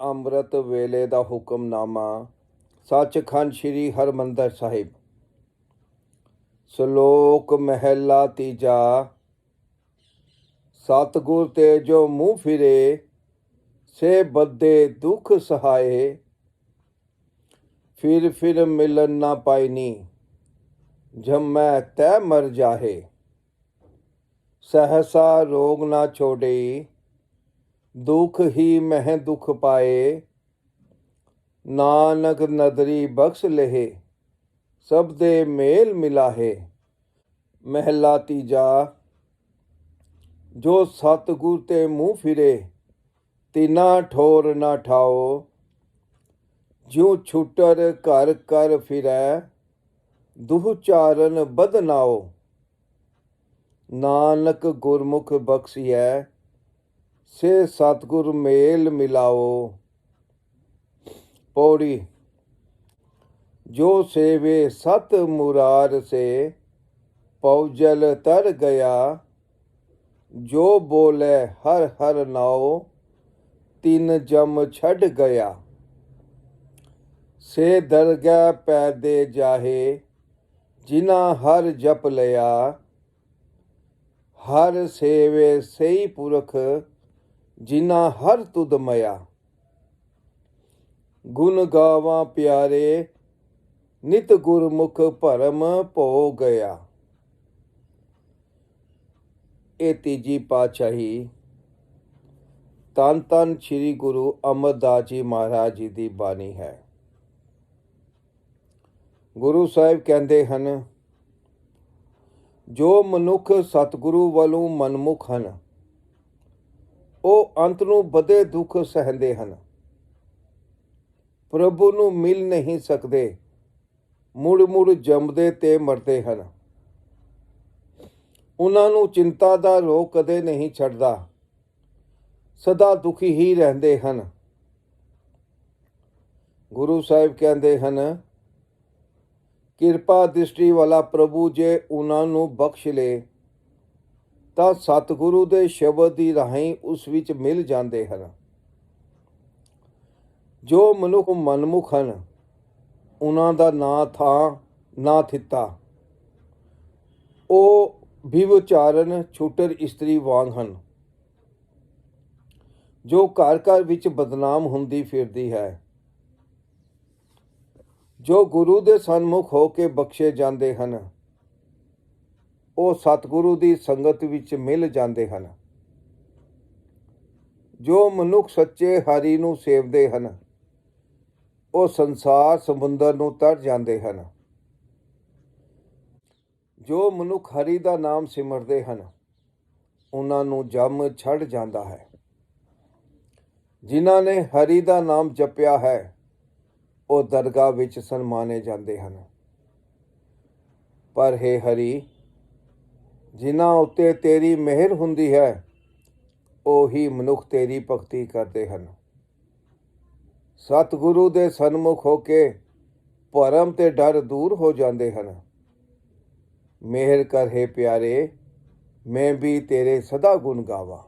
ਅੰਮ੍ਰਿਤ ਵੇਲੇ ਦਾ ਹੁਕਮਨਾਮਾ ਸੱਚਖੰਡ ਸ੍ਰੀ ਹਰਮੰਦਰ ਸਾਹਿਬ। ਸ਼ਲੋਕ ਮਹਿਲਾ ਤੀਜਾ, ਸਤਿਗੁਰ ਤੇ ਜੋ ਮੂੰਹ ਫਿਰੇ, ਸੇ ਬੱਦੇ ਦੁਖ ਸਹਾਏ, ਫਿਰ ਫਿਰ ਮਿਲਨ ਨਾ ਪਾਈਨੀ ਜਮੈ ਤੈ ਮਰ ਜਾਹੇ। ਸਹਸਾ ਰੋਗ ਨਾ ਛੋੜੇ ਦੁਖ ਹੀ ਮਹਿ ਦੁਖ ਪਾਏ, ਨਾਨਕ ਨਦਰੀ ਬਖਸ਼ ਲਹੇ, ਸਭ ਦੇ ਮੇਲ ਮਿਲਾਹੇ। ਮਹਿਲਾ ਤੀਜਾ, ਜੋ ਸਤਿਗੁਰ ਤੇ ਮੂੰਹ ਫਿਰੇ, ਤਿਨਾ ਠੋਰ ਨਾ ਠਾਓ। ਜਿਉ ਛੁਟਰ ਘਰ ਕਰ ਫਿਰੈ, ਦੁਹ ਚਾਰਨ ਬਦਨਾਓ ਨਾਨਕ ਗੁਰਮੁਖ ਬਖਸ਼ੀਐ ਸੇ ਸਤਿਗੁਰ ਮੇਲ ਮਿਲਾਓ। ਪੌੜੀ। ਜੋ ਸੇਵੇ ਸਤ ਮੁਰਾਰ ਸੇ, ਪਉਜਲ ਤਰ ਗਿਆ। ਜੋ ਬੋਲੇ ਹਰ ਹਰ ਨਾਉ, ਤਿੰਨ ਜਮ ਛੱਡ ਗਿਆ। ਸੇ ਦਰਗਾਹ ਪੈ ਦੇ ਜਾਹੇ ਜਿਨਾ ਹਰ ਜਪ ਲਿਆ। ਹਰ ਸੇਵੇ ਸਹੀ ਪੁਰਖ ਜਿਨਾ ਹਰ ਤੁਧ ਮਇਆ। ਗੁਣ ਗਾਵਾਂ ਪਿਆਰੇ, ਨਿਤ ਗੁਰਮੁਖ ਭਰਮ ਭੋ ਗਿਆ। ਇਹ ਤੀਜੀ ਪਾਤਸ਼ਾਹੀ ਤਨ ਤਨ ਸ੍ਰੀ ਗੁਰੂ ਅਮਰਦਾਸ ਜੀ ਮਹਾਰਾਜ ਜੀ ਦੀ ਬਾਣੀ ਹੈ। ਗੁਰੂ ਸਾਹਿਬ ਕਹਿੰਦੇ ਹਨ, ਜੋ ਮਨੁੱਖ ਸਤਿਗੁਰੂ ਵੱਲੋਂ ਮਨਮੁਖ ਹਨ ਉਹ ਅੰਤ ਨੂੰ ਬਦੇ ਦੁੱਖ ਸਹਿੰਦੇ ਹਨ। ਪ੍ਰਭੂ ਨੂੰ ਮਿਲ ਨਹੀਂ ਸਕਦੇ। ਮੁੜ ਮੁੜ ਜੰਮਦੇ ਤੇ ਮਰਦੇ ਹਨ। ਉਹਨਾਂ ਨੂੰ ਚਿੰਤਾ ਦਾ ਰੋਗ ਕਦੇ ਨਹੀਂ ਛੱਡਦਾ। ਸਦਾ ਦੁਖੀ ਹੀ ਰਹਿੰਦੇ ਹਨ। ਗੁਰੂ ਸਾਹਿਬ ਕਹਿੰਦੇ ਹਨ, ਕਿਰਪਾ ਦ੍ਰਿਸ਼ਟੀ ਵਾਲਾ ਪ੍ਰਭੂ ਜੇ ਉਹਨਾਂ ਨੂੰ ਬਖਸ਼ ਲੇ ਤਾਂ ਸਤਿਗੁਰੂ ਦੇ ਸ਼ਬਦ ਦੀ ਰਾਹੀਂ ਉਸ ਵਿੱਚ ਮਿਲ ਜਾਂਦੇ ਹਨ। ਜੋ ਮਨੁੱਖ ਮਨਮੁਖ ਹਨ, ਉਹਨਾਂ ਦਾ ਨਾਂ ਥਾਂ, ਨਾ ਥਿੱਤਾ। ਉਹ ਵਿਵਚਾਰਨ ਛੁੱਟਰ ਇਸਤਰੀ ਵਾਂਗ ਹਨ। ਜੋ ਘਰ ਘਰ ਵਿੱਚ ਬਦਨਾਮ ਹੁੰਦੀ ਫਿਰਦੀ ਹੈ। ਜੋ ਗੁਰੂ ਦੇ ਸਨਮੁਖ ਹੋ ਕੇ ਬਖਸ਼ੇ ਜਾਂਦੇ ਹਨ ਉਹ ਸਤਿਗੁਰੂ ਦੀ ਸੰਗਤ ਵਿੱਚ ਮਿਲ ਜਾਂਦੇ ਹਨ। ਜੋ ਮਨੁੱਖ ਸੱਚੇ ਹਰੀ ਨੂੰ ਸੇਵਦੇ ਹਨ, ਉਹ ਸੰਸਾਰ ਸਮੁੰਦਰ ਨੂੰ ਤਰ ਜਾਂਦੇ ਹਨ। ਜੋ ਮਨੁੱਖ ਹਰੀ ਦਾ ਨਾਮ ਸਿਮਰਦੇ ਹਨ, ਉਹਨਾਂ ਨੂੰ ਜਮ ਛੱਡ ਜਾਂਦਾ ਹੈ। ਜਿਨ੍ਹਾਂ ਨੇ ਹਰੀ ਦਾ ਨਾਮ ਜਪਿਆ ਹੈ, ਉਹ ਦਰਗਾਹ ਵਿੱਚ ਸਨਮਾਨੇ ਜਾਂਦੇ ਹਨ। ਪਰ ਹੈ ਹਰੀ ਜਿਨ੍ਹਾਂ ਉੱਤੇ ਤੇਰੀ ਮਿਹਰ ਹੁੰਦੀ ਹੈ, ਉਹੀ ਮਨੁੱਖ ਤੇਰੀ ਭਗਤੀ ਕਰਦੇ ਹਨ। ਸਤਿਗੁਰੂ ਦੇ ਸਨਮੁਖ ਹੋ ਕੇ ਭਰਮ ਤੇ ਡਰ ਦੂਰ ਹੋ ਜਾਂਦੇ ਹਨ। ਮਿਹਰ ਕਰ ਹੈ ਪਿਆਰੇ, ਮੈਂ ਵੀ ਤੇਰੇ ਸਦਾ ਗੁਣ ਗਾਵਾਂ।